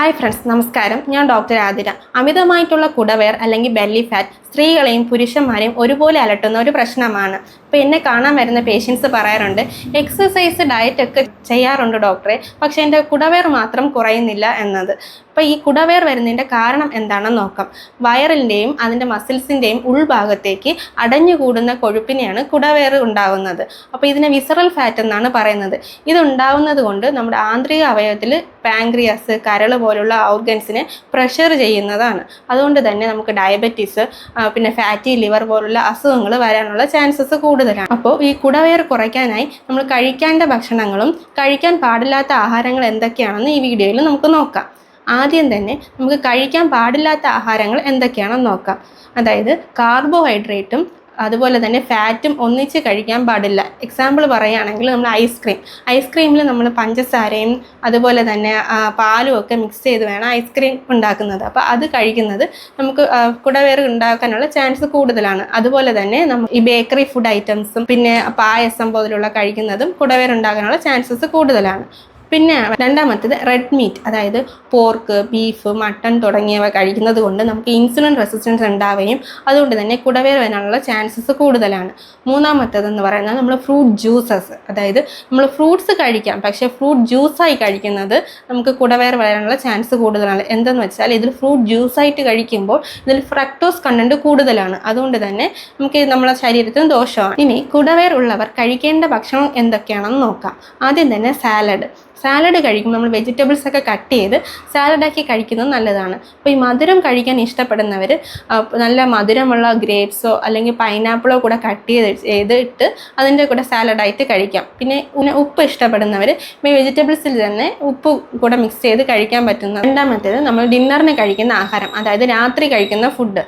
Hi friends നമസ്കാരം. ഞാൻ doctor Athira. അമിതമായിട്ടുള്ള കുടവയർ അല്ലെങ്കിൽ ബെല്ലി ഫാറ്റ് സ്ത്രീകളെയും പുരുഷന്മാരെയും ഒരുപോലെ അലട്ടുന്ന ഒരു പ്രശ്നമാണ്. അപ്പം എന്നെ കാണാൻ വരുന്ന പേഷ്യൻസ് പറയാറുണ്ട് എക്സസൈസ് ഡയറ്റ് ഒക്കെ ചെയ്യാറുണ്ട് ഡോക്ടറെ പക്ഷേ എന്റെ കുടവേർ മാത്രം കുറയുന്നില്ല എന്നത്. അപ്പോൾ ഈ കുടവേർ വരുന്നതിന്റെ കാരണം എന്താണെന്ന് നോക്കാം. വയറിന്റെയും അതിന്റെ മസിൽസിന്റെയും ഉൾഭാഗത്തേക്ക് അടഞ്ഞുകൂടുന്ന കൊഴുപ്പിനെയാണ് കുടവേർ ഉണ്ടാകുന്നത് അപ്പോൾ ഇതിനെ വിസറൽ ഫാറ്റ് എന്നാണ് പറയുന്നത്. ഇത് ഉണ്ടാവുന്നത് കൊണ്ട് നമ്മുടെ ആന്തരിക അവയവത്തിൽ പാങ്ക്രിയാസ് കരൾ പോലുള്ള ഓർഗൻസിനെ പ്രഷർ ചെയ്യുന്നതാണ്. അതുകൊണ്ട് തന്നെ നമുക്ക് ഡയബറ്റീസ് പിന്നെ ഫാറ്റി ലിവർ പോലുള്ള അസുഖങ്ങൾ വരാനുള്ള ചാൻസസ് കൂടുതലാണ്. അപ്പോൾ ഈ കുടവയർ കുറയ്ക്കാനായി നമ്മൾ കഴിക്കേണ്ട ഭക്ഷണങ്ങളും കഴിക്കാൻ പാടില്ലാത്ത ആഹാരങ്ങൾ എന്തൊക്കെയാണെന്ന് ഈ വീഡിയോയിൽ നമുക്ക് നോക്കാം. ആദ്യം തന്നെ നമുക്ക് കഴിക്കാൻ പാടില്ലാത്ത ആഹാരങ്ങൾ എന്തൊക്കെയാണെന്ന് നോക്കാം. അതായത് കാർബോഹൈഡ്രേറ്റും അതുപോലെ തന്നെ ഫാറ്റും ഒന്നിച്ച് കഴിക്കാൻ പാടില്ല. എക്സാമ്പിൾ പറയുകയാണെങ്കിൽ നമ്മൾ ഐസ്ക്രീം ഐസ്ക്രീമിൽ നമ്മൾ പഞ്ചസാരയും അതുപോലെ തന്നെ പാലും ഒക്കെ മിക്സ് ചെയ്ത് വേണം ഐസ്ക്രീം ഉണ്ടാക്കുന്നത്. അപ്പോൾ അത് കഴിക്കുന്നത് നമുക്ക് കുടവേറ് ഉണ്ടാക്കാനുള്ള ചാൻസ് കൂടുതലാണ്. അതുപോലെ തന്നെ നമ്മൾ ഈ ബേക്കറി ഫുഡ് ഐറ്റംസും പിന്നെ പായസം പോലുള്ള കഴിക്കുന്നതും കുടവേറ് ഉണ്ടാകാനുള്ള ചാൻസസ് കൂടുതലാണ്. പിന്നെ രണ്ടാമത്തേത് റെഡ് മീറ്റ് അതായത് പോർക്ക് ബീഫ് മട്ടൺ തുടങ്ങിയവ കഴിക്കുന്നത് കൊണ്ട് നമുക്ക് ഇൻസുലിൻ റെസിസ്റ്റൻസ് ഉണ്ടാവുകയും അതുകൊണ്ട് തന്നെ കുടവേർ വരാനുള്ള ചാൻസസ് കൂടുതലാണ്. മൂന്നാമത്തേതെന്ന് പറയുന്നത് നമ്മൾ ഫ്രൂട്ട് ജ്യൂസസ് അതായത് നമ്മൾ ഫ്രൂട്ട്സ് കഴിക്കാം പക്ഷേ ഫ്രൂട്ട് ജ്യൂസായി കഴിക്കുന്നത് നമുക്ക് കുടവേർ വരാനുള്ള ചാൻസ് കൂടുതലാണ്. എന്തെന്ന് വെച്ചാൽ ഇതിൽ ഫ്രൂട്ട് ജ്യൂസായിട്ട് കഴിക്കുമ്പോൾ ഇതിൽ ഫ്രക്ടോസ് കണ്ടന്റ് കൂടുതലാണ്. അതുകൊണ്ട് തന്നെ നമുക്ക് നമ്മുടെ ശരീരത്തിന് ദോഷമാണ്. ഇനി കുടവേർ ഉള്ളവർ കഴിക്കേണ്ട ഭക്ഷണം എന്തൊക്കെയാണെന്ന് നോക്കാം. ആദ്യം തന്നെ സാലഡ് സാലഡ് കഴിക്കുമ്പോൾ നമ്മൾ വെജിറ്റബിൾസ് ഒക്കെ കട്ട് ചെയ്ത് സാലഡാക്കി കഴിക്കുന്നത് നല്ലതാണ്. അപ്പോൾ ഈ മധുരം കഴിക്കാൻ ഇഷ്ടപ്പെടുന്നവർ നല്ല മധുരമുള്ള ഗ്രേപ്സോ അല്ലെങ്കിൽ പൈനാപ്പിളോ കൂടെ കട്ട് ചെയ്ത് ചെയ്തിട്ട് അതിന്റെ കൂടെ സാലഡായിട്ട് കഴിക്കാം. പിന്നെ ഉപ്പ് ഇഷ്ടപ്പെടുന്നവർ വെജിറ്റബിൾസിൽ തന്നെ ഉപ്പ് കൂടെ മിക്സ് ചെയ്ത് കഴിക്കാൻ പറ്റുന്ന രണ്ടാമത്തേത് നമ്മൾ ഡിന്നറിന് കഴിക്കുന്ന ആഹാരം അതായത് രാത്രി കഴിക്കുന്ന ഫുഡ്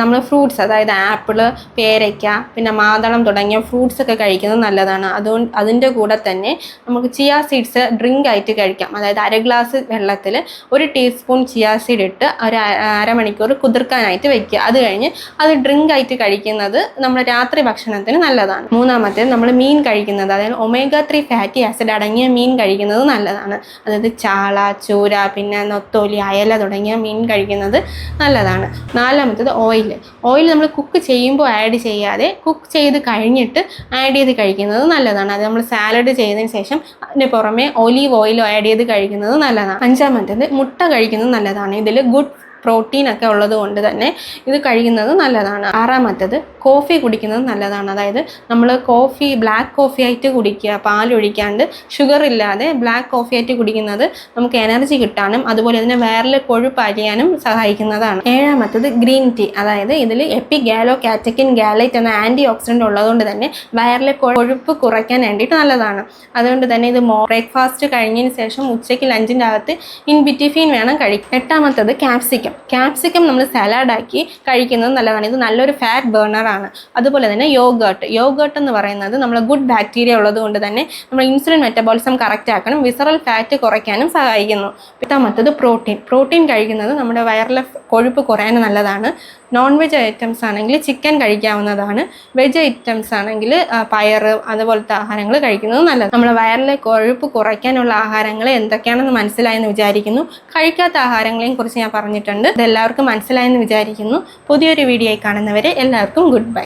നമ്മൾ ഫ്രൂട്ട്സ് അതായത് ആപ്പിൾ പേരയ്ക്ക പിന്നെ മാതളം തുടങ്ങിയ ഫ്രൂട്ട്സ് ഒക്കെ കഴിക്കുന്നത് നല്ലതാണ്. അതുകൊണ്ട് അതിന്റെ കൂടെ തന്നെ നമുക്ക് ചിയാ സീഡ്സ് ഡ്രിങ്ക് ആയിട്ട് കഴിക്കാം. അതായത് അര ഗ്ലാസ് വെള്ളത്തിൽ ഒരു ടീസ്പൂൺ ചിയാ സീഡ് ഇട്ട് ഒരു അരമണിക്കൂർ കുതിർക്കാനായിട്ട് വെക്കുക. അത് കഴിഞ്ഞ് അത് ഡ്രിങ്ക് ആയിട്ട് കഴിക്കുന്നത് നമ്മുടെ രാത്രി ഭക്ഷണത്തിന് നല്ലതാണ്. മൂന്നാമത്തേത് നമ്മൾ മീൻ കഴിക്കുന്നത് അതായത് ഒമേഗ ത്രീ ഫാറ്റി ആസിഡ് അടങ്ങിയ മീൻ കഴിക്കുന്നത് നല്ലതാണ്. അതായത് ചാള ചൂര പിന്നെ നൊത്തോലി അയല തുടങ്ങിയ മീൻ കഴിക്കുന്നത് നല്ലതാണ്. നാലാമത്തേത് ഓയിൽ ഓയിൽ ഓയിൽ നമ്മൾ കുക്ക് ചെയ്യുമ്പോൾ ആഡ് ചെയ്യാതെ കുക്ക് ചെയ്ത് കഴിഞ്ഞിട്ട് ആഡ് ചെയ്ത് കഴിക്കുന്നത് നല്ലതാണ്. അത് നമ്മൾ സാലഡ് ചെയ്തതിന് ശേഷം അതിന് പുറമെ ഒലീവ് ഓയിലോ ആഡ് ചെയ്ത് കഴിക്കുന്നത് നല്ലതാണ്. അഞ്ചാമത്തേത് മുട്ട കഴിക്കുന്നത് നല്ലതാണ്. ഇതിൽ ഗുഡ് പ്രോട്ടീൻ ഒക്കെ ഉള്ളത് കൊണ്ട് തന്നെ ഇത് കഴിക്കുന്നത് നല്ലതാണ്. ആറാമത്തത് കോഫി കുടിക്കുന്നത് നല്ലതാണ്. അതായത് നമ്മൾ കോഫി ബ്ലാക്ക് കോഫി ആയിട്ട് കുടിക്കുക പാലൊഴിക്കാണ്ട് ഷുഗർ ഇല്ലാതെ ബ്ലാക്ക് കോഫി ആയിട്ട് കുടിക്കുന്നത് നമുക്ക് എനർജി കിട്ടാനും അതുപോലെ തന്നെ വയറിൽ കൊഴുപ്പ് അരിയാനും സഹായിക്കുന്നതാണ്. ഏഴാമത്തത് ഗ്രീൻ ടീ. അതായത് ഇതിൽ എപ്പി ഗാലോ കാറ്റക്കിൻ ഗാലൈറ്റ് എന്ന ആന്റി ഓക്സിഡന്റ് ഉള്ളതുകൊണ്ട് തന്നെ വയറിലെ കൊഴുപ്പ് കുറയ്ക്കാൻ വേണ്ടിയിട്ട് നല്ലതാണ്. അതുകൊണ്ട് തന്നെ ഇത് ബ്രേക്ക്ഫാസ്റ്റ് കഴിഞ്ഞതിന് ശേഷം ഉച്ചയ്ക്ക് ലഞ്ചിന്റെ അകത്ത് ഇൻ ബിറ്റിഫീൻ വേണം കഴിക്കും എട്ടാമത്തത് ക്യാപ്സിക്കം. ക്യാപ്സിക്കം നമ്മൾ സലാഡാക്കി കഴിക്കുന്നത് നല്ലതാണ്. ഇത് നല്ലൊരു ഫാറ്റ് ആണ്. അതുപോലെ തന്നെ യോഗേർട്ട് യോഗേർട്ട് എന്ന് പറയുന്നത് നമ്മൾ ഗുഡ് ബാക്ടീരിയ ഉള്ളത് കൊണ്ട് തന്നെ നമ്മൾ ഇൻസുലിൻ മെറ്റബോളിസം കറക്റ്റ് ആക്കാനും വിസറൽ ഫാറ്റ് കുറയ്ക്കാനും സഹായിക്കുന്നു. എട്ടാമത്തത് പ്രോട്ടീൻ പ്രോട്ടീൻ കഴിക്കുന്നത് നമ്മുടെ വയറിലെ കൊഴുപ്പ് കുറയാനും നല്ലതാണ്. നോൺ വെജ് ഐറ്റംസ് ആണെങ്കിൽ ചിക്കൻ കഴിക്കാവുന്നതാണ്. വെജ് ഐറ്റംസ് ആണെങ്കിൽ പയർ അതുപോലത്തെ ആഹാരങ്ങൾ കഴിക്കുന്നത് നല്ലത് നമ്മുടെ വയറിലെ കൊഴുപ്പ് കുറയ്ക്കാനുള്ള ആഹാരങ്ങൾ എന്തൊക്കെയാണെന്ന് മനസ്സിലായെന്ന് വിചാരിക്കുന്നു. കഴിക്കാത്ത ആഹാരങ്ങളെയും കുറിച്ച് ഞാൻ പറഞ്ഞിട്ടുണ്ട്. ഇതെല്ലാവർക്കും മനസ്സിലായെന്ന് വിചാരിക്കുന്നു. പുതിയൊരു വീഡിയോയിൽ കാണുന്നവരെ എല്ലാവർക്കും ഗുഡ് ബൈ.